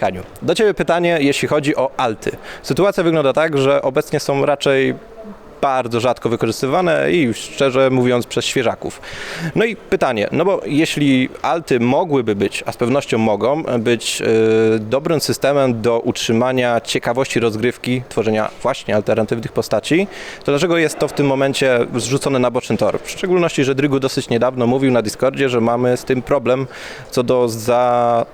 Haniu, do Ciebie pytanie, jeśli chodzi o alty. Sytuacja wygląda tak, że obecnie są raczej bardzo rzadko wykorzystywane i szczerze mówiąc przez świeżaków. No i pytanie, no bo jeśli alty mogłyby być, a z pewnością mogą, być e, dobrym systemem do utrzymania ciekawości rozgrywki, tworzenia właśnie alternatywnych postaci, to dlaczego jest to w tym momencie zrzucone na boczny tor? W szczególności, że Drygu dosyć niedawno mówił na Discordzie, że mamy z tym problem co do za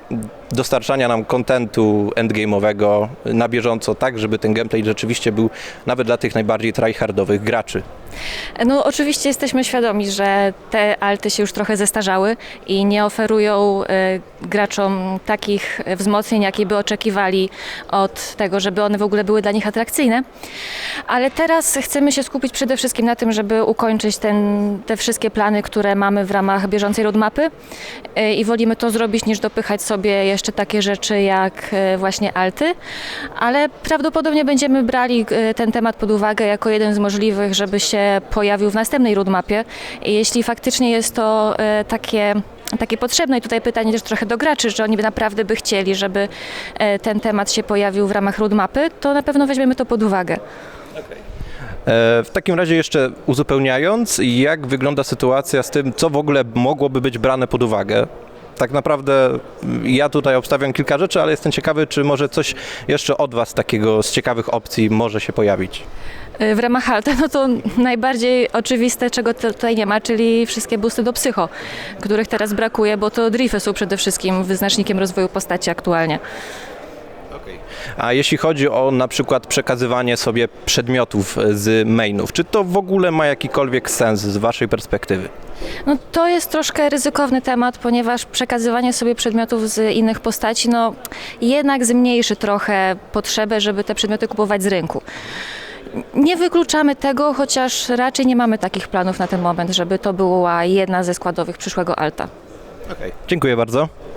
dostarczania nam kontentu endgame'owego na bieżąco, tak żeby ten gameplay rzeczywiście był nawet dla tych najbardziej tryhardowych graczy. No oczywiście jesteśmy świadomi, że te alty się już trochę zestarzały i nie oferują e, graczom takich wzmocnień, jakie by oczekiwali od tego, żeby one w ogóle były dla nich atrakcyjne. Ale teraz chcemy się skupić przede wszystkim na tym, żeby ukończyć ten, te wszystkie plany, które mamy w ramach bieżącej roadmapy E, i wolimy to zrobić niż dopychać sobie jeszcze takie rzeczy jak e, właśnie alty, ale prawdopodobnie będziemy brali ten temat pod uwagę jako jeden z możliwych, żeby się pojawił w następnej roadmapie. I jeśli faktycznie jest to e, takie takie potrzebne i tutaj pytanie też trochę do graczy, że oni by naprawdę by chcieli, żeby e, ten temat się pojawił w ramach roadmapy, to na pewno weźmiemy to pod uwagę. E, W takim razie jeszcze uzupełniając, jak wygląda sytuacja z tym, co w ogóle mogłoby być brane pod uwagę? Tak naprawdę mm, ja tutaj obstawiam kilka rzeczy, ale jestem ciekawy, czy może coś jeszcze od Was takiego z ciekawych opcji może się pojawić. E, W ramach alta, no to najbardziej oczywiste, czego tutaj nie ma, czyli wszystkie boosty do psycho, których teraz brakuje, bo to drify są przede wszystkim wyznacznikiem rozwoju postaci aktualnie. A jeśli chodzi o na przykład przekazywanie sobie przedmiotów z mainów, czy to w ogóle ma jakikolwiek sens z Waszej perspektywy? No to jest troszkę ryzykowny temat, ponieważ przekazywanie sobie przedmiotów z innych postaci, no jednak zmniejszy trochę potrzebę, żeby te przedmioty kupować z rynku. Nie wykluczamy tego, chociaż raczej nie mamy takich planów na ten moment, żeby to była jedna ze składowych przyszłego alta. Dziękuję bardzo.